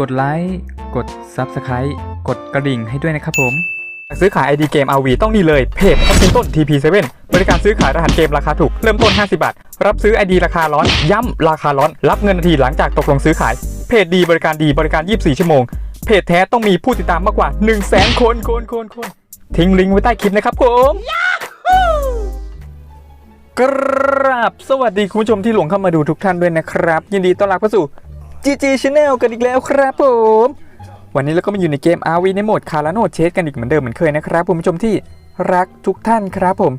กดไลค์กด Subscribe กดกระดิ่งให้ด้วยนะครับผม ซื้อขาย ID เกม RV ต้องนี่เลยเพจต้นทุนต้น TP7 บริการซื้อขายรหัสเกมราคาถูก เริ่มต้น 50 บาท รับซื้อ ID ราคาร้อน ย้ำราคาร้อน รับเงินทันทีหลังจากตกลงซื้อขาย เพจดีบริการดีบริการ 24 ชั่วโมง เพจแท้ต้องมีผู้ติดตามมากกว่า 1 0 0 0 0แสนคนคนคนคนทิ้งลิงก์ไว้ใต้คลิปนะครับผมกราบสวัสดีคุณผู้ชมที่หลงเข้ามาดูทุกท่านด้วยนะครับ ยินดีต้อนรับเข้าสู่ GG Channel กันอีกแล้วครับผม วันนี้เราก็มาอยู่ในเกม RV ในโหมดคาราโนเชสกันอีกเหมือนเดิมเหมือนเคยนะครับคุณผู้ชมที่รักทุกท่านครับผม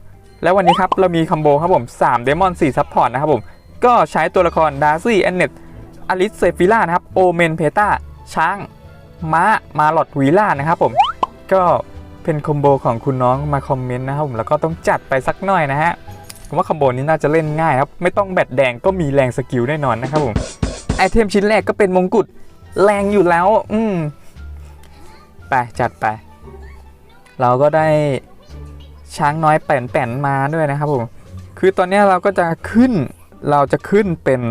แล้ววันนี้ครับเรามีคอมโบครับผม3 Demon 4 Support นะครับผม ก็ใช้ตัวละครดาร์ซี่แอนเนตอลิสเซฟิล่านะครับโอเมนเพตาช้างม้ามาลอดวีล่านะครับผม ก็เป็นคอมโบของคุณน้องมาคอมเมนต์นะครับผมแล้วก็ต้องจัดไปสักหน่อยนะฮะผมว่าคอมโบนี้น่าจะเล่นง่ายครับ ไม่ต้องแบตแดงก็มีแรงสกิลแน่นอนนะครับผม อเทมชิ้นแรกก็เป็นมงกุฎแรงอยู่แล้ว อืมไปจัดไป เราก็ได้ช้างน้อยแป่นๆมาด้วยนะครับผม คือตอนนี้เราก็จะขึ้น เราจะขึ้นเป็น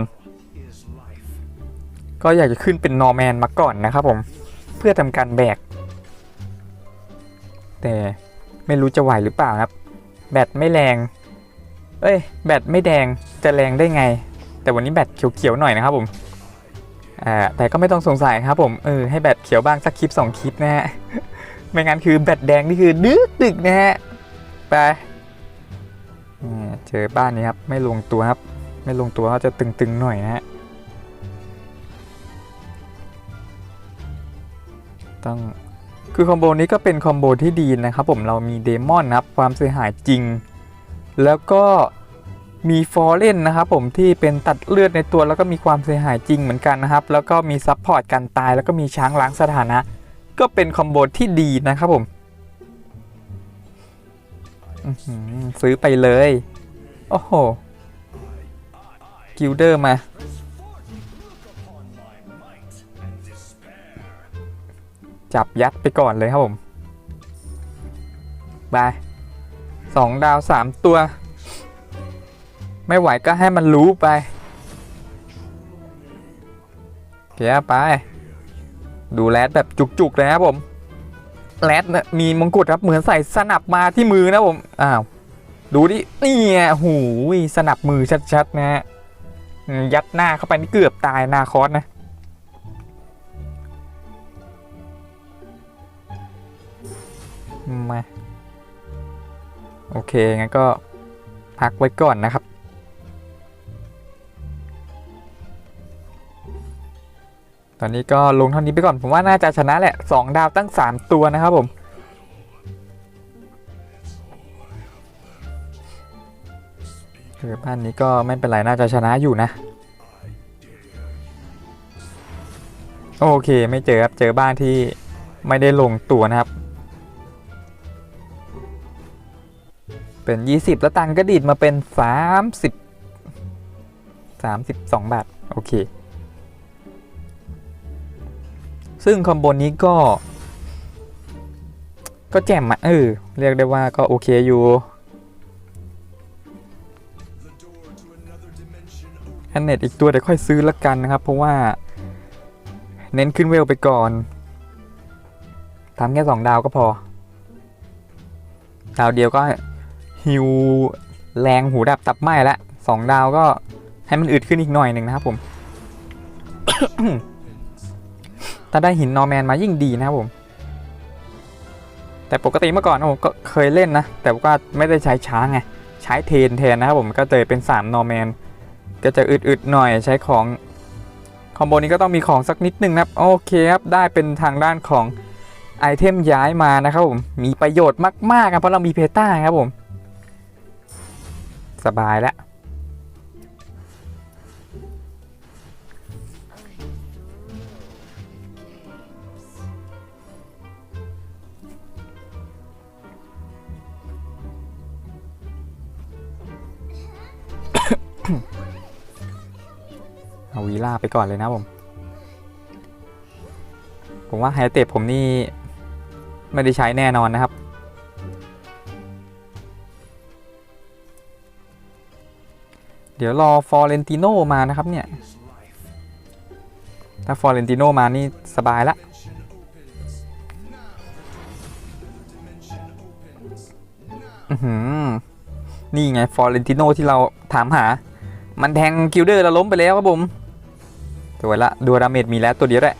ก็อยากจะขึ้นเป็นนอร์แมนมาก่อนนะครับผม เพื่อทำการแบก แต่ไม่รู้จะไหวหรือเปล่าครับ แบตไม่แรง เอ้ย แบตไม่แดง จะแรงได้ไง แต่วันนี้แบตเขียวๆหน่อยนะครับผม อ่าแต่ก็ไม่ต้องสงสัยครับผมเออให้แบตเขียวบ้างสักคลิป 2 คลิปนะฮะไม่งั้นคือแบตแดงนี่คือดึกดึกนะฮะไปนี่เจอบ้านนี้ครับไม่ลงตัวครับ ไม่ลงตัวเขาจะตึงๆหน่อยนะฮะต้องคือคอมโบนี้ก็เป็นคอมโบที่ดีนะครับผมเรามีเดมอนนะครับความเสียหายจริง แล้วก็ มีฟอร์เรนนะครับผมที่เป็นตัดเลือดในตัวแล้วก็มีความเสียหายจริงเหมือนกันนะครับ แล้วก็มีซัพพอร์ตการตายแล้วก็มีช้างล้างสถานะ ก็เป็นคอมโบที่ดีนะครับผมซื้อไปเลย โอ้โหกิลเดอร์มา จับยัดไปก่อนเลยครับผมบายสองดาวสามตัว ไม่ไหวก็ให้มันรู้ไปเกียไป ดูแรดแบบจุกๆเลยครับผมแรดนะมีมงกุฎครับเหมือนใส่สนับมาที่มือนะผมอ้าวดูดินี่ไงหูยสนับมือชัดๆนะฮะยัดหน้าเข้าไปนี่เกือบตายนาคอสนะมาโอเคงั้นก็พักไว้ก่อนนะครับ ตอนนี้ก็ลงเท่านี้ไปก่อน ผมว่าน่าจะชนะแหละ 2 ดาวตั้ง 3 ตัวนะครับผมเออบ้านนี้ก็ไม่เป็นไร น่าจะชนะอยู่นะ โอเคไม่เจอครับ เจอบ้านที่ไม่ได้ลงตัวนะครับ เป็น 20 แล้วตังค์ก็ดีดมาเป็น 30 32 บาท โอเค ซึ่งคอมโบนี้ก็ ก็แจ่มอะเออ เรียกได้ว่าก็โอเคอยู่แอนเน็ตอีกตัวเดี๋ยวค่อยซื้อละกันนะครับ เพราะว่า เน้นขึ้นเวลไปก่อนทำแค่2ดาวก็พอ ดาวเดียวก็ฮิวแรงหูดับตับไหม้ละสองดาวก็ให้มันอึดขึ้นอีกหน่อยหนึ่งนะครับผม ถ้าได้หินนอร์แมนมายิ่งดีนะครับผม แต่ปกติเมื่อก่อนผมก็เคยเล่นนะ แต่ว่าไม่ได้ใช้ช้างไง ใช้เทนแทนนะครับผม ก็เลยเป็น3นอร์แมน ก็จะอึดๆหน่อยใช้ของคอมโบนี้ก็ต้องมีของสักนิดนึงนะครับ โอเคครับ ได้เป็นทางด้านของไอเทมย้ายมานะครับผม มีประโยชน์มากๆครับเพราะเรามีเพต้าครับผม สบายแล้ว เอาวีล่าไปก่อนเลยนะผม ผมว่าไฮเตปผมนี่ ไม่ได้ใช้แน่นอนนะครับ เดี๋ยวรอฟอร์เรนติโนมานะครับเนี่ย ถ้าฟอร์เรนติโนมานี่สบายละอือหือนี่ไงฟอร์เรนติโนที่เราถามหา มันแทงกิลเดอร์แล้วล้มไปแล้วครับผมสวยละดูดาเมจมีแล้วตัวเดียวแหละ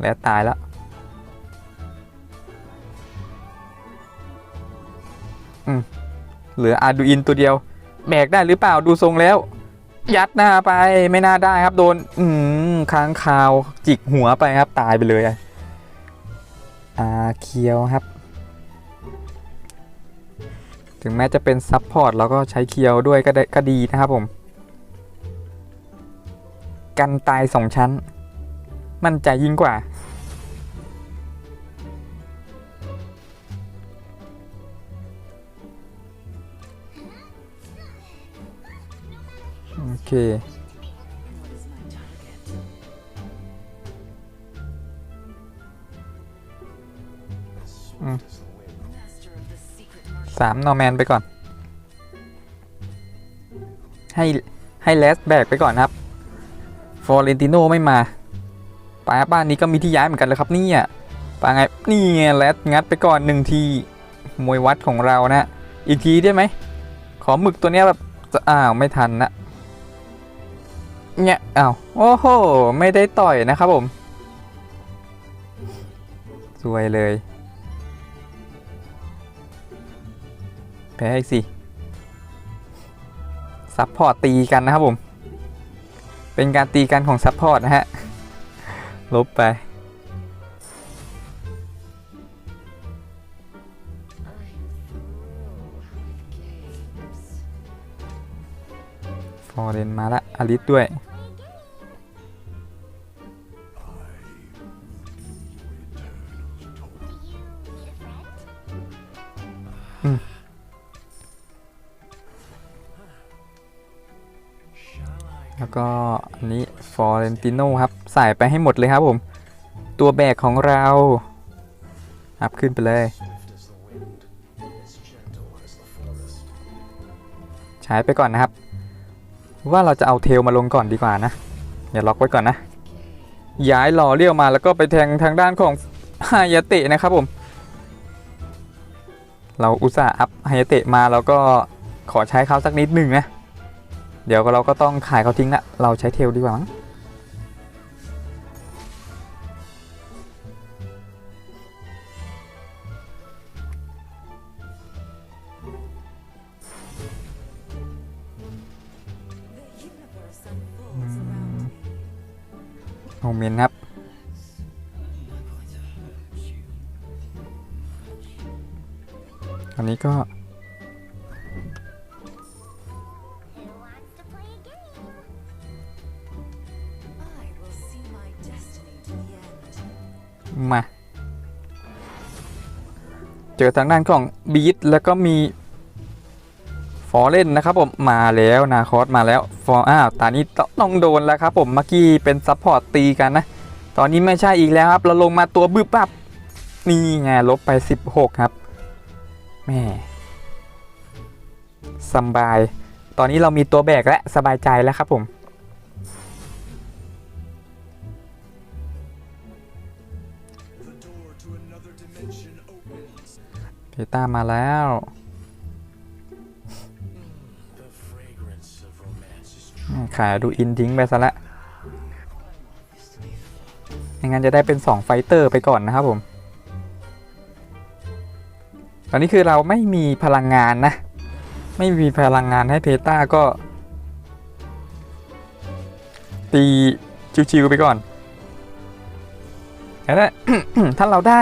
แล้วตายแล้วอืมเหลืออาดูอินตัวเดียว แบกได้หรือเปล่าดูทรงแล้ว ยัดหน้าไปไม่น่าได้ครับโดน อืมค้างคาวจิกหัวไปครับตายไปเลยอะอาเคียวครับ ถึงแม้จะเป็นซับพอร์ตเราก็ใช้เคียวด้วยก็ได้ก็ดีนะครับผม กันตายสองชั้น มั่นใจยิ่งกว่า โอเคอืม สามนอร์แมนไปก่อน ให้ให้เลสแบกไปก่อนครับฟอร์เรนติโนไม่มาปาบ้านนี้ก็มีที่ย้ายเหมือนกันเลยครับนี่ยปาไงนี่ไงเลสงัดไปก่อนหนึ่งทีมวยวัดของเรานะอีกทีได้ไหมขอหมึกตัวนี้แบบจะอ้าวไม่ทันนะเนี่ยอ้าวโอ้โห ไม่ได้ต่อยนะครับผม สวยเลย แพ้อีกสิซัพพอร์ตตีกันนะครับผม เป็นการตีกันของซัพพอร์ตนะฮะ ลบไป ฟอร์เรนมาละอลิสด้วย แล้วก็อันนี้ฟอร์เรนติโนครับ ใส่ไปให้หมดเลยครับผม ตัวแบกของเราอัพขึ้นไปเลย ใช้ไปก่อนนะครับ ว่าเราจะเอาเทลมาลงก่อนดีกว่านะ อย่าล็อกไว้ก่อนนะ ย้ายหล่อเลี้ยวมาแล้วก็ไปแทงทางด้านของฮายาเตะนะครับผม เราอุตส่าห์อัพฮายาเตะมาแล้วก็ขอใช้เขาสักนิดหนึ่งนะ เดี๋ยวเราก็ต้องขายเขาทิ้งละเราใช้เทลดีกว่ามั้งโมเมนครับอันนี้ก็ เจอทางด้านของบีทแล้วก็มีฟอร์เรนนะครับผมมาแล้วนาคอสมาแล้วฟอร์อ้าวตอนนี้ต้องโดนแล้วครับผมเมื่อกี้เป็นซัพพอร์ตตีกันนะ ตอนนี้ไม่ใช่อีกแล้วครับ เราลงมาตัวบึบปับนี่ไงลบไป 16 ครับแม่สบาย ตอนนี้เรามีตัวแบกและสบายใจแล้วครับผม ต้ามาแล้ว ขายดูอินทิ้งไปซะละไม่งั้นจะได้เป็น 2 ไฟเตอร์ไปก่อนนะครับผม ตอนนี้คือเราไม่มีพลังงานนะ ไม่มีพลังงานให้เพต้าก็ ตีชิวๆไปก่อนแล้ถ้าเราได้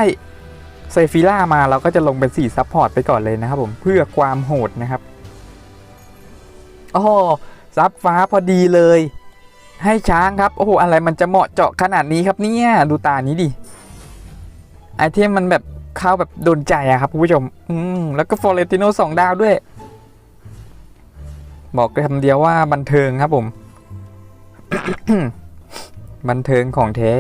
เซฟิล่ามาเราก็จะลงเป็น4ซัพพอร์ตไปก่อนเลยนะครับผมเพื่อความโหดนะครับโอ้โหซับฟ้าพอดีเลย ให้ช้างครับ โอ้โห อะไรมันจะเหมาะเจาะขนาดนี้ครับเนี่ย ดูตานี้ดิ ไอเทมมันแบบเข้าแบบโดนใจอะครับคุณผู้ชม อืมแล้วก็ฟอเรติโนสองดาวด้วย บอกได้คำเดียวว่าบันเทิงครับผม บันเทิงของแท้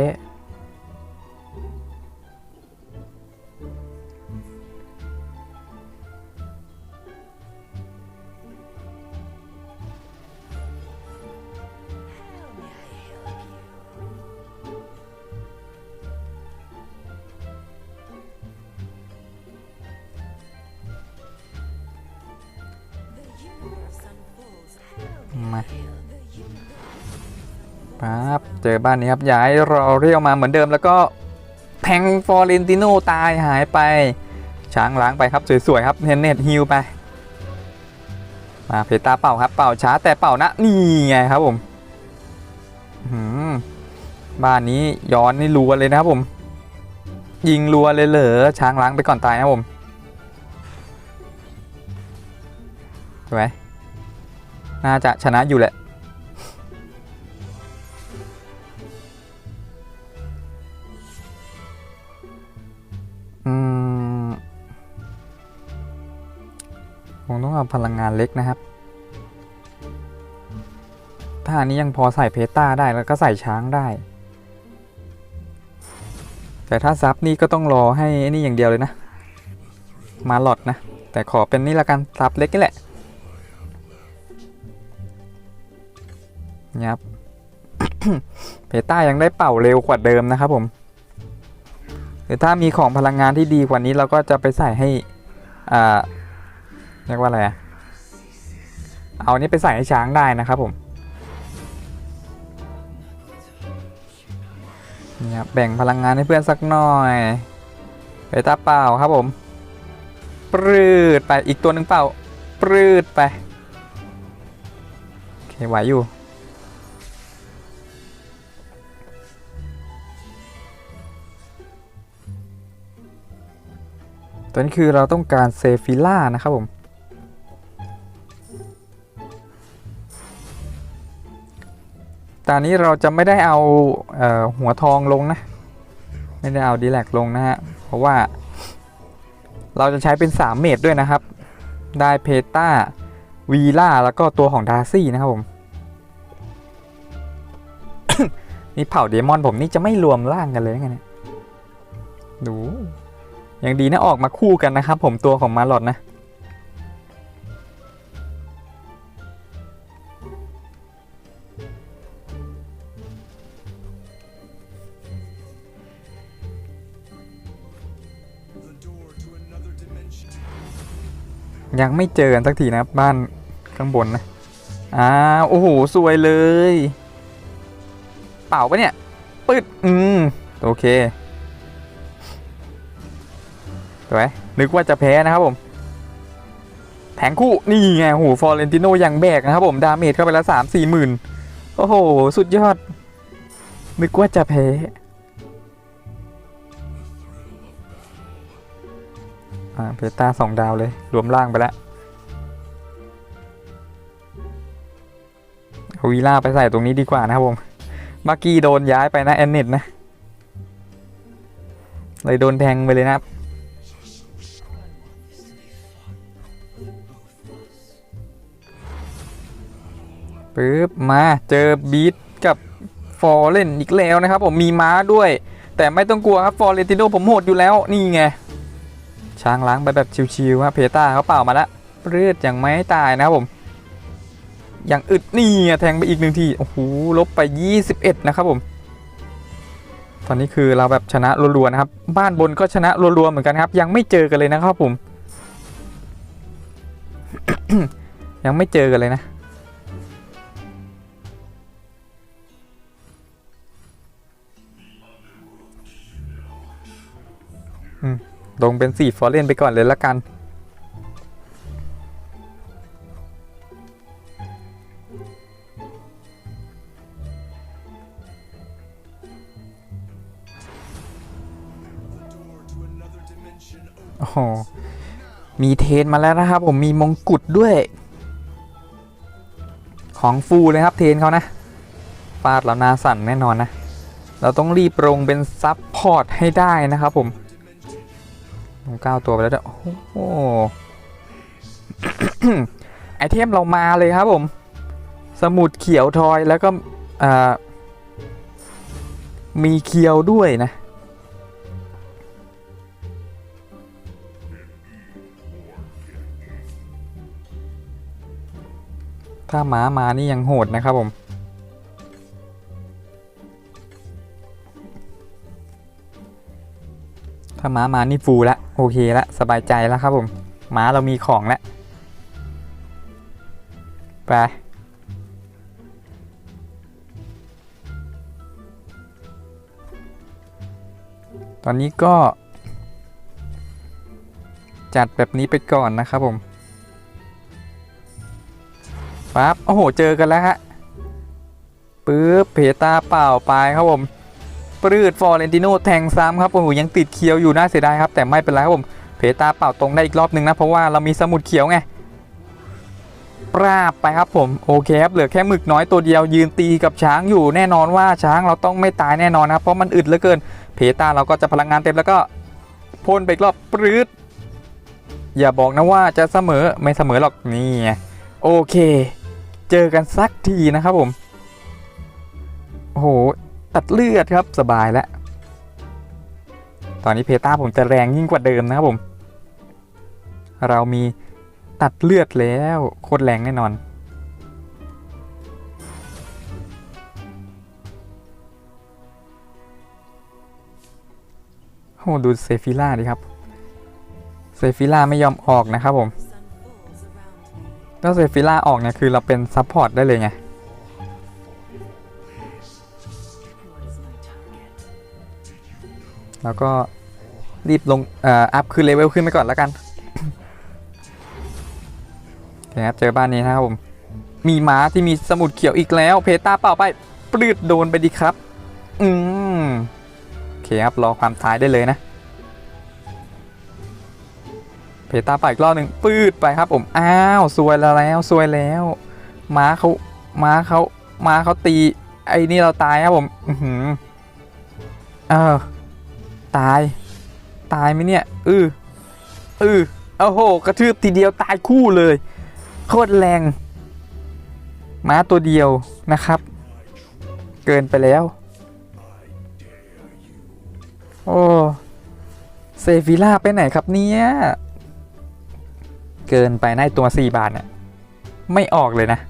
มาปั๊บเจอบ้านนี้ครับย้ายรอเรียวมาเหมือนเดิมแล้วก็แทงฟอร์เรนติโนตายหายไป ช้างล้างไปครับสวยๆครับเนเน็ตฮิลไป มาเพตาเป่าครับเป่าช้าแต่เป่านะนี่ไงครับผมบ้านนี้ย้อนนี่รัวเลยนะครับผม ยิงรัวเลยเหรอช้างล้างไปก่อนตายนะผมสวย น่าจะชนะอยู่แหละ อืมคงต้องเอาพลังงานเล็กนะครับถ้าอันนี้ยังพอใส่เพต้าได้แล้วก็ใส่ช้างได้ แต่ถ้าซับนี่ก็ต้องรอให้ไอ้นี่อย่างเดียวเลยนะ มาหลอดนะ แต่ขอเป็นนี่ละกันซับเล็กนี่แหละ นะครับเพต้ายังได้เป่าเร็วกว่าเดิมนะครับผมหรือถ้ามีของพลังงานที่ดีกว่านี้เราก็จะไปใส่ให้อ่าเรียกว่าอะไรอะเอานี้ไปใส่ให้ช้างได้นะครับผมนี่ครับแบ่งพลังงานให้เพื่อนสักหน่อยไปตาเป่าครับผมปรืดไปอีกตัวหนึ่งเป่าปรืดไปโอเคไหวอยู่ ตันี้คือเราต้องการเซฟิล่านะครับผม ตอนนี้เราจะไม่ได้เอาเออหัวทองลงนะ ไม่ได้เอาดีแลกลงนะฮะ เพราะว่า เราจะใช้เป็น 3 เมตรด้วยนะครับ ได้เพต้าวีล่าแล้วก็ตัวของดาร์ซี่นะครับผมนี่เผ่าเดมอนผมนี่จะไม่รวมร่างกันเลยไงเนี่ยดู อย่างดีนะออกมาคู่กันนะครับผมตัวของมาร์ลอดนะ ยังไม่เจอกันสักทีนะบ้านข้างบนนะอ้าวโอ้โหสวยเลย เปล่าปะเนี่ยปืดอืม โอเค สวยนึกว่าจะแพ้นะครับผม แทงคู่นี่ไงโหฟอร์เรนติโนยังแบกนะครับผมดาเมจเข้าไปแล้วสามสี่หมื่นโอ้โห สุดยอด นึกว่าจะแพ้อ่าเพต้าสองดาวเลย รวมล่างไปแล้ววีล่าไปใส่ตรงนี้ดีกว่านะครับผมมากี้โดนย้ายไปนะแอนเน็ตนะ เลยโดนแทงไปเลยนะครับ ปึ๊บมาเจอบีทกับฟอร์เรนอีกแล้วนะครับผมมีม้าด้วย แต่ไม่ต้องกลัวครับฟอร์เรนติโนผมโหดอยู่แล้วนี่ไงช้างล้างไปแบบชิวๆครับเพต้าเขาเป่ามาล้วเลือดยังไม่ตายนะครับผม อย่างอึดนี่แทงไปอีกหนึ่งทีโอ้โหลบไป 21 นะครับผม ตอนนี้คือเราแบบชนะรัวๆนะครับ บ้านบนก็ชนะรัวๆเหมือนกันครับ ยังไม่เจอกันเลยนะครับผม ยังไม่เจอกันเลยนะ ลงเป็น4ฟอร์เรนไปก่อนเลยละกัน โอ้โห มีเทนมาแล้วนะครับ ผมมีมงกุฎด้วย ของฟูเลยครับเทนเขานะฟาดแล้วนาสั่นแน่นอนนะ เราต้องรีบลงเป็นซับพอร์ตให้ได้นะครับผม ผมก้าวตัวไปแล้วด้วยโอ้โหไอเทมเรามาเลยครับผม สมุดเขียวทอยแล้วก็มีเคียวด้วยนะ ถ้าหมามานี่ยังโหดนะครับผม ถ้าม้ามานี่ฟูละโอเคละสบายใจแล้วครับผม ม้าเรามีของแล้วไปตอนนี้ก็ จัดแบบนี้ไปก่อนนะครับผมปั๊บโอ้โห เจอกันแล้วฮะ ปึ๊บเพตาเปล่าไปครับผม ปรืดฟอร์เรนติโนแทงซ้ำครับโอ้โหยังติดเคียวอยู่น่าเสียดายครับ แต่ไม่เป็นไรครับผมเพตาเป่าตรงได้อีกรอบนึงนะ เพราะว่าเรามีสมุดเขียวไงปราบไปครับผมโอเคครับเหลือแค่หมึกน้อยตัวเดียวยืนตีกับช้างอยู่แน่นอนว่าช้างเราต้องไม่ตายแน่นอนนะครับเพราะมันอึดเหลือเกิน เพตาเราก็จะพลังงานเต็มแล้วก็พ่นไปรอบปรืดอย่าบอกนะว่าจะเสมอไม่เสมอหรอกนี่โอเค เจอกันสักทีนะครับผมโอ้โห ตัดเลือดครับสบายแล้ว ตอนนี้เพตาผมจะแรงยิ่งกว่าเดิมนะครับผม เรามีตัดเลือดแล้วโคตรแรงแน่นอนโอ้ดูเซฟิล่าดิครับเซฟิล่าไม่ยอมออกนะครับผมถ้าเซฟิล่าออกเนี่ยคือเราเป็นซัพพอร์ตได้เลยไง แล้วก็รีบลงเอ่ออัพขึ้นเลเวลขึ้นไปก่อนแล้วกันโอเคครับเจอบ้านนี้นะครับผม มีม้าที่มีสมุดเขียวอีกแล้ว เพตาเป่าไปปลืดโดนไปดีครับ อืมโอเคครับรอความตายได้เลยนะ เพตาไปอีกรอบหนึ่งปืดไปครับ ผมอ้าวซวยแล้วแล้วซวยแล้วม้าเขาม้าเขาม้าเขาตี ไอ้นี่เราตายครับผม อือหือเออ ตาย ตายไหมเนี่ย อืออือโอ้โห กระทืบทีเดียวตายคู่เลย โคตรแรง ม้าตัวเดียวนะครับ เกินไปแล้ว โอ้เซฟิล่าไปไหนครับเนี่ย เกินไปในตัว 4 บาทเนี่ย ไม่ออกเลยนะ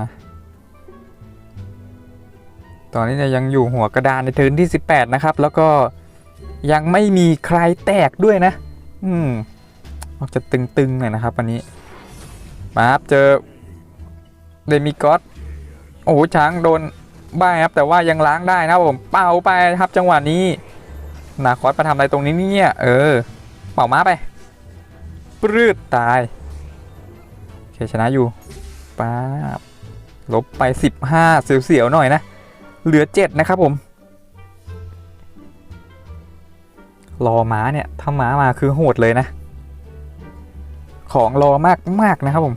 มาตอนนี้เนี่ยยังอยู่หัวกระดานในเทิร์นที่ 18 นะครับ แล้วก็ยังไม่มีใครแตกด้วยนะ อืมออกจะตึงๆหน่อยนะครับวันนี้มาครับเจอเดมิกอสโอ้โหช้างโดนบ้ายครับ แต่ว่ายังล้างได้นะผมเป่าไปครับจังหวะนี้นาคอสมาทำอะไรตรงนี้เนี่ยเออ เป่าม้าไปปรืดตายโอเคชนะอยู่ป้าบ ลบไป 15 เสียวๆหน่อยนะ เหลือ 7 นะครับผม รอม้าเนี่ย ถ้าม้ามาคือโหดเลยนะ ของรอมากมากนะครับผม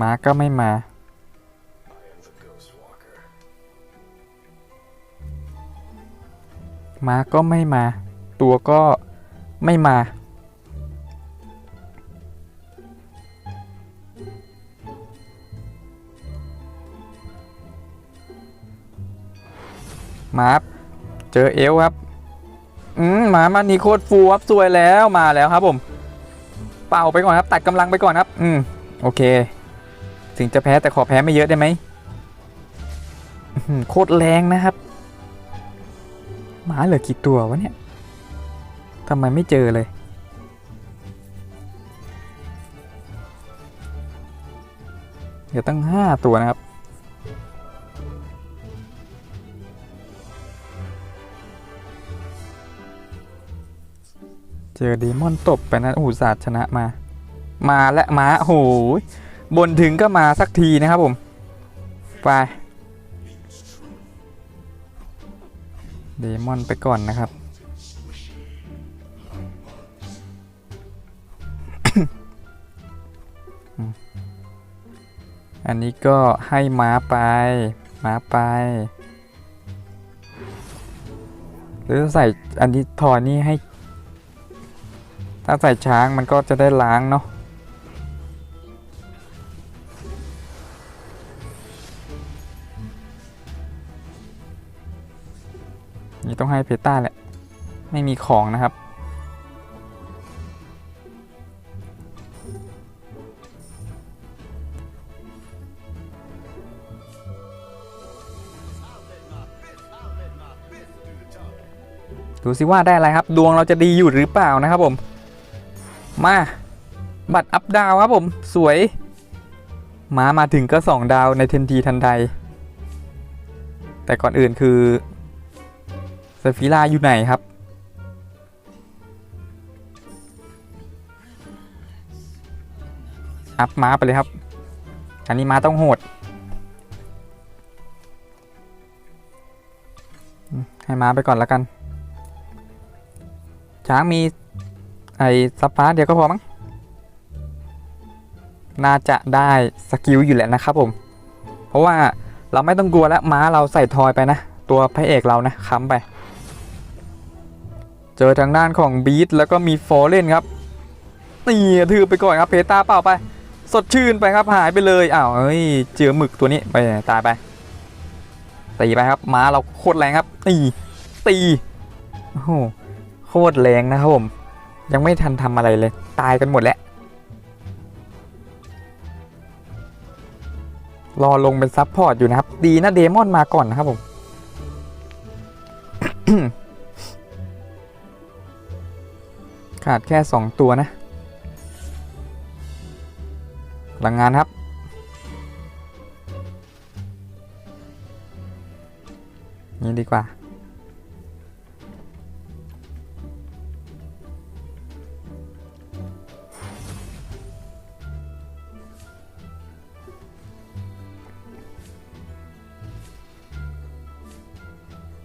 ม้าก็ไม่มา ม้าก็ไม่มา ตัวก็ไม่มา มาครับเจอเอลครับ อืมหมามันนี่โคตรฟูครับสวยแล้วมาแล้วครับผม เป่าไปก่อนครับ ตัดกำลังไปก่อนครับ อืมโอเค ถึงจะแพ้แต่ขอแพ้ไม่เยอะได้ไหมโคตรแรงนะครับ มาเหลือกี่ตัววะเนี่ยทำไมไม่เจอเลย เดี๋ยวตั้งห้าตัวนะครับ เจอเดมอนตบไปนะโอ้ศาสชนะมา มาและม้าโอ้โหบนถึงก็มาสักทีนะครับผม ไป เดมอนไปก่อนนะครับ อันนี้ก็ให้ม้าไป ม้าไป หรือใส่อันนี้ถอนี่ให้ ถ้าใส่ช้างมันก็จะได้ล้างเนาะ ให้เพต้าแหละ ไม่มีของนะครับ ดูสิว่าได้อะไรครับ ดวงเราจะดีอยู่หรือเปล่านะครับผม มา บัตรอัพดาวครับผม สวยมามาถึงก็ 2 ดาวในทันทีทันใด แต่ก่อนอื่นคือ ซฟิล่าอยู่ไหนครับ อัพม้าไปเลยครับ อันนี้ม้าต้องโหด ให้ม้าไปก่อนแล้วกัน ช้างมี ไอ้สปาร์เดียวก็พอมั้ง น่าจะได้สกิลอยู่แหละนะครับผม เพราะว่าเราไม่ต้องกลัวแล้วม้าเราใส่ทอยไปนะ ตัวพระเอกเรานะค้ำไป เจอทางด้านของบีทแล้วก็มีฟอร์เรนครับนี่ถือไปก่อนครับเพตาเปล่าไป สดชื่นไปครับหายไปเลยอ้าวเอ้ยเจอหมึกตัวนี้ไปตายไปตีไปครับม้าเราโคตรแรงครับตีตีโอ้โหโคตรแรงนะครับผม ยังไม่ทันทำอะไรเลย ตายกันหมดแล้วรอลงเป็นซับพอร์ตอยู่นะครับ ดีนะเดมอนมาก่อนนะครับผม ขาดแค่ 2 ตัวนะพลังงานครับ นี่ดีกว่า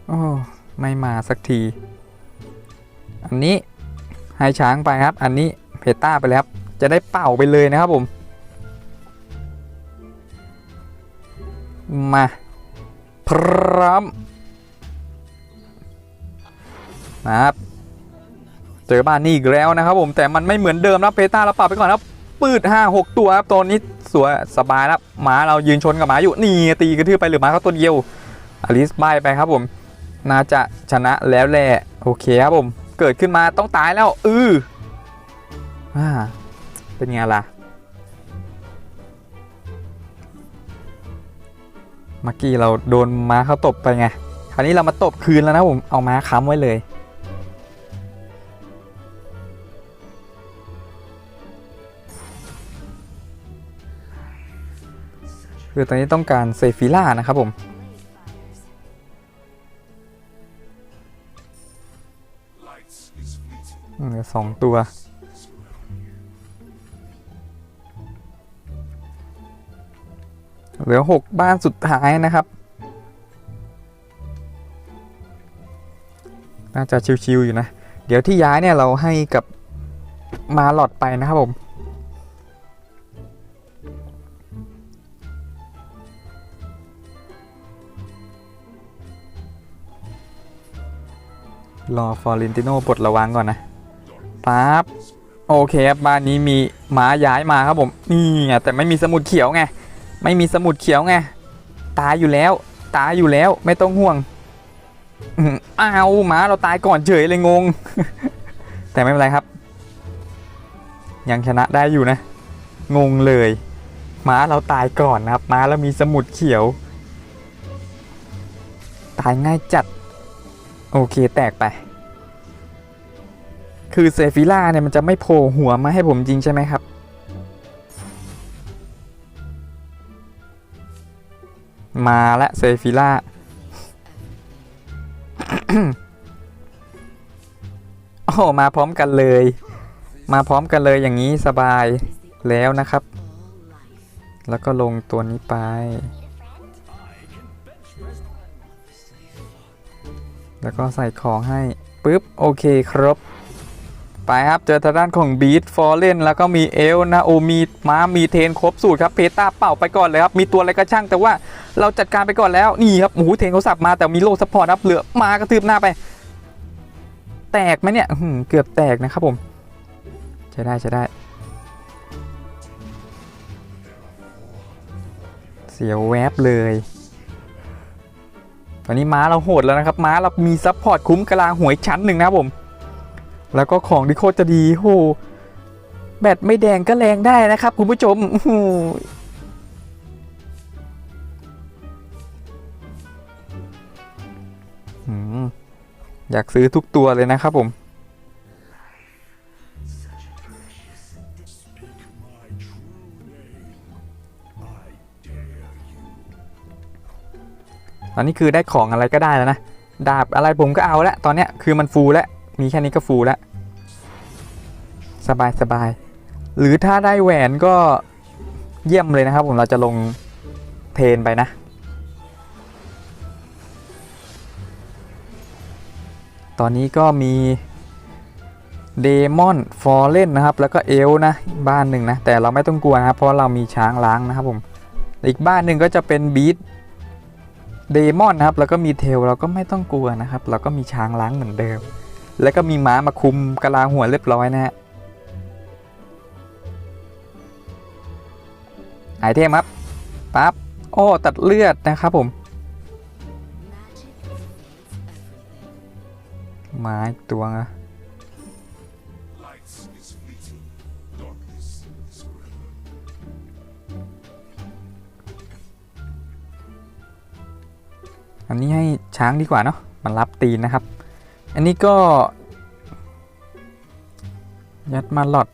โอ้ ไม่มาสักที อันนี้ ให้ช้างไปครับ อันนี้เพต้าไปแล้วครับจะได้เป่าไปเลยนะครับผม มาพร้อมนะครับเจอบ้านนี่อีกแล้วนะครับผมแต่มันไม่เหมือนเดิมนะเพต้าเราปรับไปก่อนครับปืด5 6 ตัวครับตอนนี้สวยสบายแล้วหมาเรายืนชนกับหมาอยู่นี่ตีกระทืบไปหรือหมาเขาตัวเดียวอลิสบายไปครับผม น่าจะชนะแล้วแหละโอเคครับผม เกิดขึ้นมาต้องตายแล้ว อืออ่าเป็นไงล่ะเมื่อกี้เราโดนม้าเขาตบไปไง คราวนี้เรามาตบคืนแล้วนะผม เอาม้าค้ำไว้เลย คือตอนนี้ต้องการเซฟิล่านะครับผม เหลือสองตัว เหลือหกบ้านสุดท้ายนะครับ น่าจะชิวๆอยู่นะ เดี๋ยวที่ย้ายเนี่ยเราให้กับมาหลอดไปนะครับผมรอฟอร์เรนติโน่ปลดระวังก่อนนะ ปั๊บโอเคครับบ้านนี้มีหมาย้ายมาครับผมนี่ไงแต่ไม่มีสมุดเขียวไงไม่มีสมุดเขียวไงตายอยู่แล้ว ตายอยู่แล้วไม่ต้องห่วงอ้าวหมาเราตายก่อนเฉยเลยงง แต่ไม่เป็นไรครับ ยังชนะได้อยู่นะ งงเลยม้าเราตายก่อนนะครับม้าเรามีสมุดเขียว ตายง่ายจัด โอเคแตกไป คือเซฟิล่าเนี่ยมันจะไม่โผล่หัวมาให้ผมจริงใช่ไหมครับ มาละเซฟิล่าโอ้มาพร้อมกันเลย มาพร้อมกันเลยอย่างนี้สบายแล้วนะครับ แล้วก็ลงตัวนี้ไป แล้วก็ใส่ของให้ปุ๊บ โอเค ครบ ไปครับเจอทางด้านของบีทฟอร์เรนแล้วก็มีเอลนะโอมีม้ามีเทนครบสูตรครับเพต้าเป่าไปก่อนเลยครับมีตัวอะไรก็ช่างแต่ว่าเราจัดการไปก่อนแล้วนี่ครับโอ้โหเทนเขาสับมาแต่มีโลซัพพอร์ตครับเหลือมากระทืบหน้าไป แตกไหมเนี่ยเกือบแตกนะครับผมใช้ได้ใช้ได้เสียวแวบเลยตอนนี้ม้าเราโหดแล้วนะครับ ม้าเรามีซัพพอร์ตคุ้มกะลาหวยชั้นหนึ่งนะครับผม แล้วก็ของที่โคตรจะดีโหแบตไม่แดงก็แรงได้นะครับ คุณผู้ชมอยากซื้อทุกตัวเลยนะครับผม ตอนนี้คือได้ของอะไรก็ได้แล้วนะ ดาบอะไรผมก็เอาแล้ว ตอนเนี้ยคือมันฟูลแล้ว มีแค่นี้ก็ฟูลแล้วสบายสบาย หรือถ้าได้แหวนก็เยี่ยมเลยนะครับผมเราจะลงเทรนไปนะ ตอนนี้ก็มีเดมอนฟอร์เรนนะครับ แล้วก็เอลนะบ้านหนึ่งนะ แต่เราไม่ต้องกลัวนะครับ เพราะเรามีช้างล้างนะครับผม อีกบ้านหนึ่งก็จะเป็นบีทเดมอนนะครับ แล้วก็มีเทลเราก็ไม่ต้องกลัวนะครับ เราก็มีช้างล้างเหมือนเดิม แล้วก็มีม้ามาคุมกะลาหัวเรียบร้อยนะฮะไอเทมครับปั๊บโอ้ตัดเลือดนะครับผม Magic defeats everything. ไม้ตัวนะอันนี้ให้ช้างดีกว่าเนาะมันรับตีนนะครับ อันนี้ก็ ยัดมาหลอด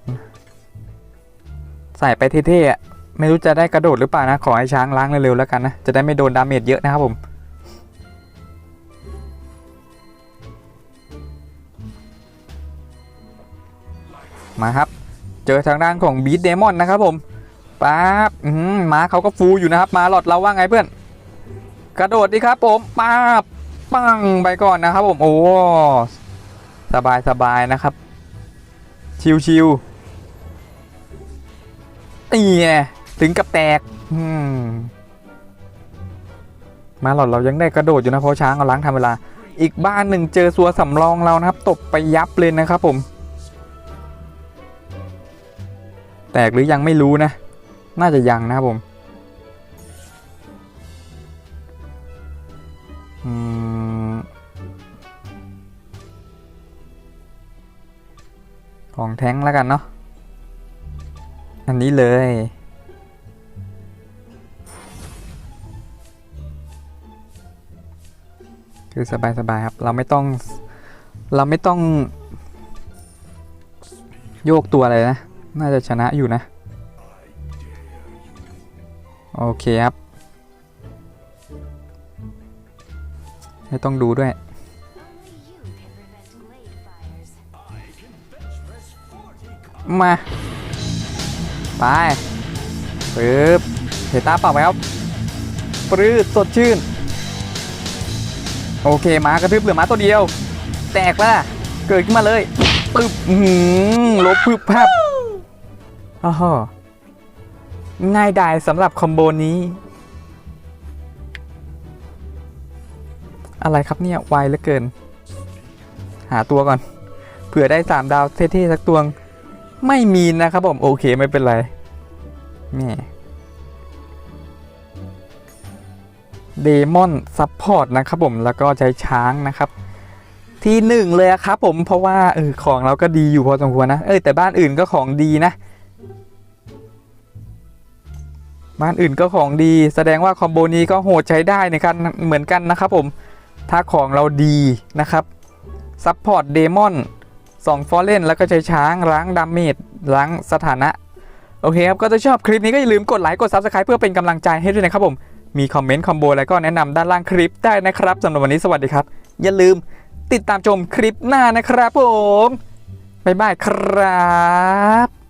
ใส่ไปเท่ๆไม่รู้จะได้กระโดดหรือเปล่านะ ขอให้ช้างล้างเร็วๆแล้วกันนะ จะได้ไม่โดนดาเมจเยอะนะครับผมมาครับ เจอทางด้านของบีทเดมอนนะครับผมปั๊บมม้าเขาก็ฟูอยู่นะครับ มาหลอดเราว่าไงเพื่อน กระโดดดิครับผมป้าบ ปังไปก่อนนะครับผมโอ้สบายสบายนะครับ ชิวชิวๆนี่ไงถึงกับแตกมมาหลอดเรายังได้กระโดดอยู่นะเพราะช้างเอาล้างทำเวลา อีกบ้านหนึ่งเจอสัวสำรองเรานะครับ ตบไปยับเลยนะครับผม แตกหรือยังไม่รู้นะ น่าจะยังนะครับผม อืม ของแท้งแล้วกันเนาะ อันนี้เลย คือสบายๆครับ เราไม่ต้อง เราไม่ต้อง โยกตัวอะไรนะ น่าจะชนะอยู่นะ โอเคครับ ไม่ต้องดูด้วย มาไปปึ๊บเห็นตาเปล่าไหมครับปรื้ดสดชื่น โอเคมากระทึบเหลือม้าตัวเดียว แตกละเกิดขึ้นมาเลยปึ๊บหือลบพึบพับอ้โหง่ายดายสำหรับคอมโบนี้ อะไรครับเนี่ยไวเหลือเกิน หาตัวก่อน เผื่อได้3ดาวเท่ๆสักตัวง ไม่มีนะครับผมโอเคไม่เป็นไรแม่เดมอนซัพพอร์ตนะครับผมแล้วก็ใช้ช้างนะครับ ที่หนึ่งเลยครับผมเพราะว่าเออของเราก็ดีอยู่พอสมควรนะเออแต่บ้านอื่นก็ของดีนะ บ้านอื่นก็ของดี แสดงว่าคอมโบนี้ก็โหดใช้ได้ในการเหมือนกันนะครับผมถ้าของเราดีนะครับซัพพอร์ตเดมอน สองฟอร์เรนแล้วก็ใช้ช้างล้างดาเมจล้างสถานะ โอเคครับ ก็จะชอบคลิปนี้ก็อย่าลืมกดไลค์กด Subscribe เพื่อเป็นกำลังใจให้ด้วยนะครับผม มีคอมเมนต์คอมโบอะไรก็แนะนำด้านล่างคลิปได้นะครับสำหรับวันนี้สวัสดีครับ อย่าลืมติดตามชมคลิปหน้านะครับผมบ๊ายบายครับ